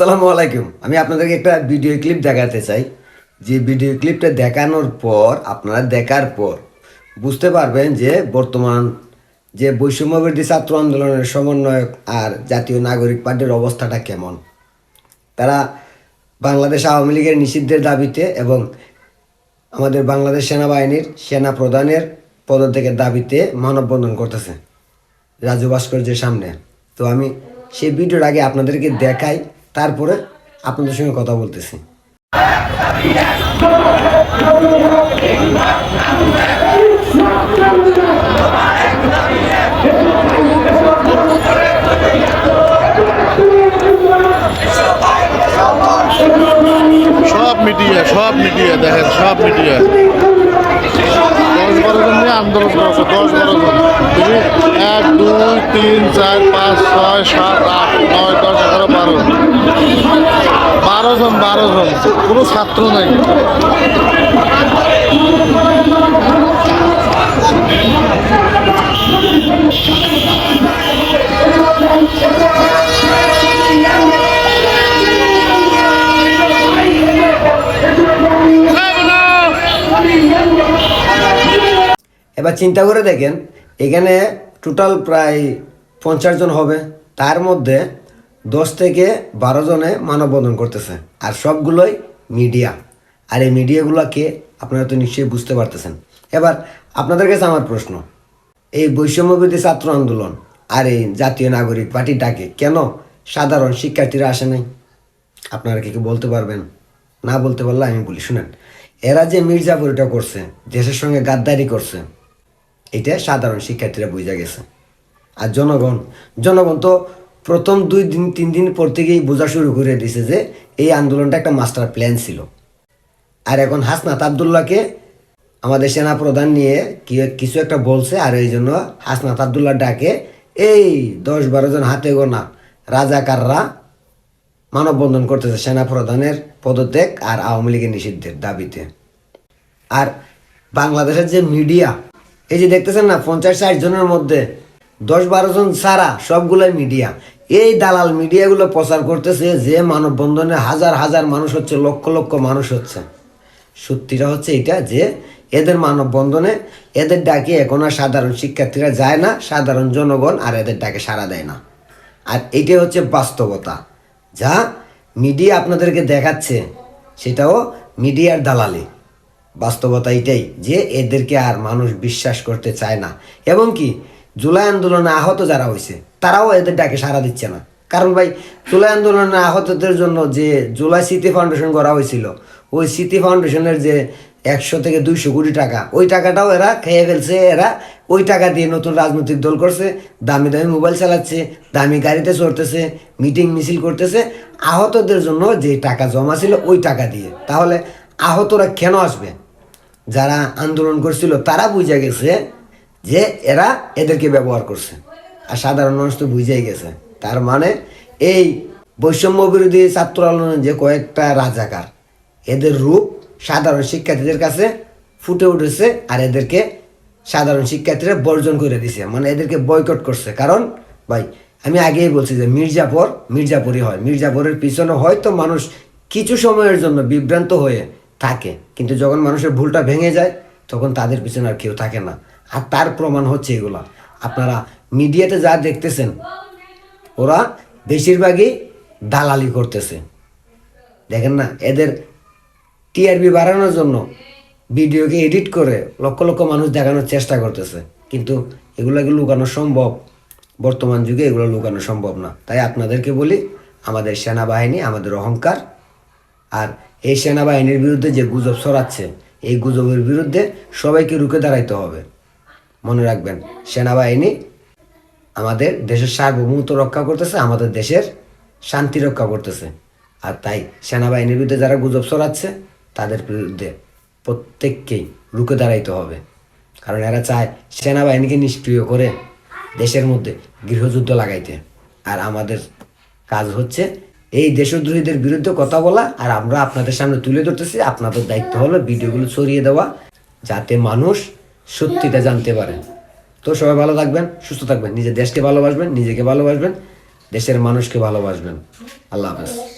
আসসালামু আলাইকুম। আমি আপনাদেরকে একটা ভিডিও ক্লিপ দেখাতে চাই। যে ভিডিও ক্লিপটা দেখানোর পর, আপনারা দেখার পর বুঝতে পারবেন যে বর্তমান যে বৈষম্যবিরোধী ছাত্র আন্দোলনের সমন্বয়ক আর জাতীয় নাগরিক পার্টির অবস্থাটা কেমন? তারা বাংলাদেশ আওয়ামী লীগের নিষিদ্ধের দাবিতে এবং আমাদের বাংলাদেশ সেনাবাহিনীর সেনা প্রধানের পদত্যাগের দাবিতে মানববন্ধন করতেছে রাজু ভাস্কর্যের সামনে। তো আমি সেই ভিডিওর আগে আপনাদেরকে দেখাই। তারপরে আপনাদের সঙ্গে কথা বলতেছি। সব মিডিয়া সব মিডিয়া দেখেন সব মিডিয়া। আন্দোলন করছে দশ বারো জন। এক, দুই, তিন, চার, পাঁচ, ছয়, সাত, আট, নয়, দশ, এগারো, বারো। বারো জন বারো জন। কোনো ছাত্র নাই। এবার চিন্তা করে দেখেন, এখানে টোটাল প্রায় পঞ্চাশ জন হবে। তার মধ্যে দশ থেকে বারো জনে মানববন্ধন করতেছে। আর সবগুলোই মিডিয়া আর এই মিডিয়াগুলোকে আপনারা তো নিশ্চয়ই বুঝতে পারতেছেন। এবার আপনাদের কাছে আমার প্রশ্ন, এই বৈষম্যবিধি ছাত্র আন্দোলন আর এই জাতীয় নাগরিক পার্টি ডাকে কেন সাধারণ শিক্ষার্থীরা আসে নাই? আপনারা কি কি বলতে পারবেন? না বলতে পারলে আমি বলি, শুনেন। এরা যে মির্জাপুরিটা করছে, দেশের সঙ্গে গাদ্দারি করছে এটা সাধারণ শিক্ষার্থীরা বুঝা গেছে। আর জনগণ জনগণ তো প্রথম দুই দিন, তিন দিন পর থেকেই বোঝা শুরু করে দিছে যে এই আন্দোলনটা একটা মাস্টার প্ল্যান ছিল। আর এখন হাসনাত আবদুল্লাহকে আমাদের সেনা প্রধান নিয়ে কিছু একটা বলছে, আর এই জন্য হাসনাত আবদুল্লাহ ডাকে, এই দশ বারো জন হাতে গোনা রাজাকাররা মানববন্ধন করতেছে সেনা প্রধানের পদত্যাগ আর আওয়ামী লীগের নিষিদ্ধের দাবিতে। আর বাংলাদেশের যে মিডিয়া এই যে দেখতেছেন না, পঞ্চাশ ষাট জনের মধ্যে দশ বারো জন ছাড়া সবগুলোই মিডিয়া। এই দালাল মিডিয়াগুলো প্রচার করতেছে যে মানববন্ধনে হাজার হাজার মানুষ হচ্ছে, লক্ষ লক্ষ মানুষ হচ্ছে। সত্যিটা হচ্ছে এটা যে এদের মানববন্ধনে এদের ডাকে এখন আর সাধারণ শিক্ষার্থীরা যায় না, সাধারণ জনগণ আর এদের ডাকে সাড়া দেয় না। আর এইটাই হচ্ছে বাস্তবতা। যা মিডিয়া আপনাদেরকে দেখাচ্ছে, সেটাও মিডিয়ার দালালি। বাস্তবতা এটাই যে এদেরকে আর মানুষ বিশ্বাস করতে চায় না। এবং কি, জুলাই আন্দোলনে আহত যারা হয়েছে, তারাও এদের ডাকে সাড়া দিচ্ছে না। কারণ ভাই, জুলাই আন্দোলনে আহতদের জন্য যে জুলাই স্মৃতি ফাউন্ডেশন করা হয়েছিল, ওই স্মৃতি ফাউন্ডেশনের যে একশো থেকে দুইশো কোটি টাকা, ওই টাকাটাও এরা খেয়ে ফেলছে, এরা ওই টাকা দিয়ে নতুন রাজনৈতিক দল করছে, দামি দামি মোবাইল চালাচ্ছে, দামি গাড়িতে চড়তেছে, মিটিং মিছিল করতেছে। আহতদের জন্য যে টাকা জমা ছিল, ওই টাকা দিয়ে। তাহলে আহতরা কেন আসবে? যারা আন্দোলন করছিল, তারা বুঝে গেছে যে এরা এদেরকে ব্যবহার করছে। আর সাধারণ মানুষ তো বুঝেই গেছে। তার মানে এই বৈষম্য বিরোধী ছাত্র আন্দোলনের যে কয়েকটা রাজাকার, এদের রূপ সাধারণ শিক্ষার্থীদের কাছে ফুটে উঠেছে আর এদেরকে সাধারণ শিক্ষার্থীরা বর্জন করে দিছে। মানে এদেরকে বয়কট করছে। কারণ ভাই, আমি আগেই বলছি যে মির্জাপুর, মির্জাপুরই হয়। মির্জাপুরের পিছনে হয়তো মানুষ কিছু সময়ের জন্য বিভ্রান্ত হয়ে থাকে। কিন্তু যখন মানুষের ভুলটা ভেঙে যায়, তখন তাদের পিছনে আর কেউ থাকে না। আর তার প্রমাণ হচ্ছে এগুলা। আপনারা মিডিয়াতে যা দেখতেছেন, ওরা বেশিরভাগই দালালি করতেছে। দেখেন না, এদের টিআরবি বাড়ানোর জন্য ভিডিওকে এডিট করে লক্ষ লক্ষ মানুষ দেখানোর চেষ্টা করতেছে। কিন্তু এগুলোকে লুকানো সম্ভব। বর্তমান যুগে এগুলো লুকানো সম্ভব না। তাই আপনাদেরকে বলি, আমাদের সেনাবাহিনী, আমাদের অহংকার, আর এই সেনাবাহিনীর বিরুদ্ধে যে গুজব ছড়াচ্ছে, এই গুজবের বিরুদ্ধে সবাইকে রুখে দাঁড়াইতে হবে। মনে রাখবেন, সেনাবাহিনী আমাদের দেশের সার্বভৌমত্ব রক্ষা করতেছে, আমাদের দেশের শান্তি রক্ষা করতেছে। আর তাই সেনাবাহিনীর বিরুদ্ধে যারা গুজব ছড়াচ্ছে, তাদের বিরুদ্ধে প্রত্যেককেই রুখে দাঁড়াইতে হবে। কারণ এরা চায় সেনাবাহিনীকে নিষ্ক্রিয় করে দেশের মধ্যে গৃহযুদ্ধ লাগাইতে। আর আমাদের কাজ হচ্ছে এই দেশদ্রোহীদের বিরুদ্ধে কথা বলা আর আমরা আপনাদের সামনে তুলে ধরতেছি। আপনাদের দায়িত্ব হলো ভিডিওগুলো ছড়িয়ে দেওয়া যাতে মানুষ সত্যিটা জানতে পারে। তো সবাই ভালো থাকবেন, সুস্থ থাকবেন, নিজের দেশকে ভালোবাসবেন, নিজেকে ভালোবাসবেন, দেশের মানুষকে ভালোবাসবেন। আল্লাহ হাফেজ।